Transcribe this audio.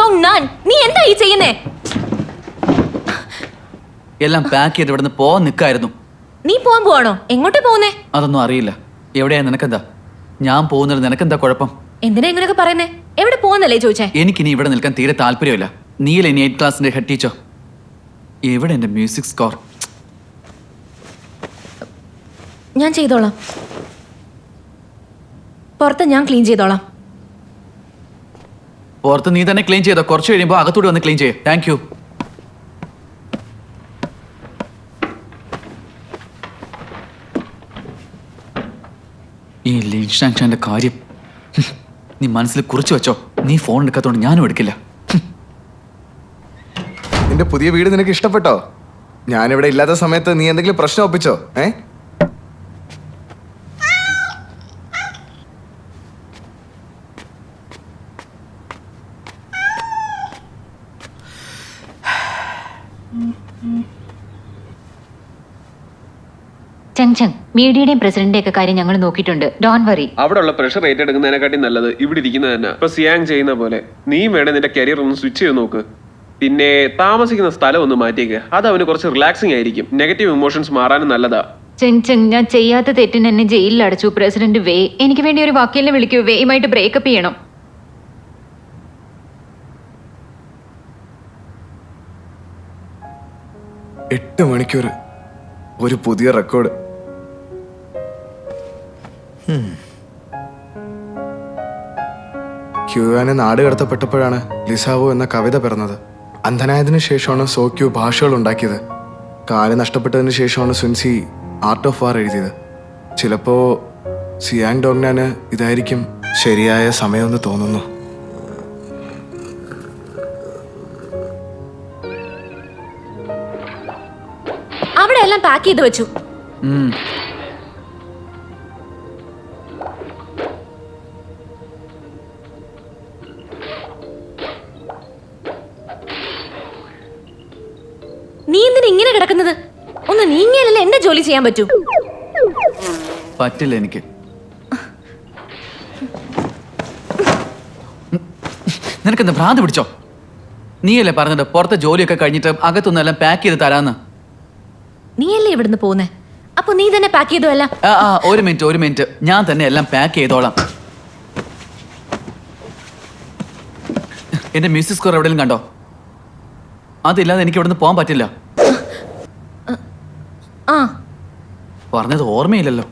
ദോങ് നാൻ നീ എന്താ ഈ ചെയ്യുന്നേ? എല്ലാം പാക്ക് ചെയ്ത് ഇവിടുന്ന് പോവാൻ നിൽക്കായിരുന്നു നീ പോവാൻ പോവാണോ? എങ്ങോട്ടാ പോകുന്നേ? അതൊന്നും അറിയില്ല. എവിടെയാ നിനക്കെന്താ? ഞാൻ പോകുന്നത് നിനക്കെന്താ കുഴപ്പം? എന്തിനാ ഇങ്ങനെയൊക്കെ പറയുന്നേ? എവിടെ പോകുന്നല്ലേ ചോദിച്ചേ? എനിക്കിനി ഇവിടെ നിൽക്കാൻ തീരെ താല്പര്യമില്ല. നീയല്ലേ ഇനി എയ്റ്റ് ക്ലാസ്സിന്റെ ഹെഡ് ടീച്ചർ എവിടെ എന്റെ മ്യൂസിക് സ്കോർ ഞാൻ ചെയ്തോളാം. പുറത്ത് ഞാൻ ക്ലീൻ ചെയ്തോളാം. പുറത്ത് നീ തന്നെ ക്ലീൻ ചെയ്തോ. കുറച്ച് കഴിയുമ്പോൾ അകത്തൂടി വന്ന് ക്ലീൻ ചെയ്യേ. താങ്ക് യു ഈ ലിൻഷാൻഷാന്റെ കാര്യം നീ മനസ്സിൽ കുറിച്ച് വെച്ചോ. നീ ഫോൺ എടുക്കാത്തോണ്ട് ഞാനും എടുക്കില്ല. നിന്റെ പുതിയ വീട് നിനക്ക് ഇഷ്ടപ്പെട്ടോ? ഞാനിവിടെ ഇല്ലാത്ത സമയത്ത് നീ എന്തെങ്കിലും പ്രശ്നം ഒപ്പിച്ചോ? ഏ? ചങ് ചങ് മീഡിയയുടെയും പ്രസിഡന്റിന്റെയും ഒക്കെ കാര്യം ഞങ്ങൾ നോക്കിയിട്ടുണ്ട്. ഡോൺ വറി അവിടെ ഉള്ള പ്രഷർ ഏറ്റെടുക്കുന്നതിനെക്കാട്ടി നല്ലത് ഇവിടെ ഇരിക്കുന്നത് തന്നെ. ഇപ്പൊ സിയാങ് ചെയ്യുന്ന പോലെ. നീ വേണേ നിന്റെ കരിയർ ഒന്ന് സ്വിച്ച് ചെയ്ത് നോക്ക്. പിന്നെ താമസിക്കുന്ന സ്ഥലം ഒന്ന് മാറ്റിയേക്ക്. അത് അവന് കുറച്ച് റിലാക്സിംഗ് ആയിരിക്കും. നെഗറ്റീവ് ഇമോഷൻസ് മാറാനും നല്ലതാ. ചെങ് ചെങ് ഞാൻ ചെയ്യാത്ത തെറ്റിന് എന്നെ ജയിലിൽ അടച്ചു പ്രസിഡന്റ് വേ എനിക്ക് വേണ്ടി ഒരു വക്കീലിനെ വിളിക്കൂ. വേയുമായിട്ട് ബ്രേക്കപ്പ് ചെയ്യണം. എട്ട് മണിക്കൂർ ഒരു പുതിയ റെക്കോർഡ്. ക്യൂവാന് നാട് കടത്തപ്പെട്ടപ്പോഴാണ് ലിസാവോ എന്ന കവിത പിറന്നത്. അന്ധനായതിനു ശേഷമാണ് സോക്യു ഭാഷകൾ ഉണ്ടാക്കിയത്. കാൽ നഷ്ടപ്പെട്ടതിന് ശേഷമാണ് സുൻസി ആർട്ട് ഓഫ് വാർ എഴുതിയത്. ചിലപ്പോ സിയാങ് ഡോങ്നാന് ഇതായിരിക്കും ശരിയായ സമയമെന്ന് തോന്നുന്നു. അവിടെ എല്ലാം പാക്ക് ചെയ്ത് വെച്ചു. നീ എന്തിനാ ഇങ്ങനെ കിടക്കുന്നത്? ഒന്ന് നീങ്ങിയാലല്ലേ എന്റെ ജോലി ചെയ്യാൻ പറ്റൂ. പറ്റില്ല എനിക്ക്. നിനക്കെന്ത് ഭ്രാന്ത് പിടിച്ചോ? നീയല്ലേ പറഞ്ഞത് പുറത്തെ ജോലിയൊക്കെ കഴിഞ്ഞിട്ട് അകത്തുനിന്നെല്ലാം പാക്ക് ചെയ്ത് തരാന്ന്? നീയല്ലേ ഇവിടുന്ന് പോകുന്നേ അപ്പൊ നീ തന്നെ പാക്ക് ചെയ്തോ ആ ഒരു മിനിറ്റ് ഒരു മിനിറ്റ് ഞാൻ തന്നെ എല്ലാം പാക്ക് ചെയ്തോളാം. എന്റെ മ്യൂസിക് സ്കോർ എവിടെയും കണ്ടോ? അതില്ലാതെ എനിക്ക് ഇവിടുന്ന് പോകാൻ പറ്റില്ല. ആ. പറഞ്ഞത് ഓർമ്മയില്ലല്ലോ.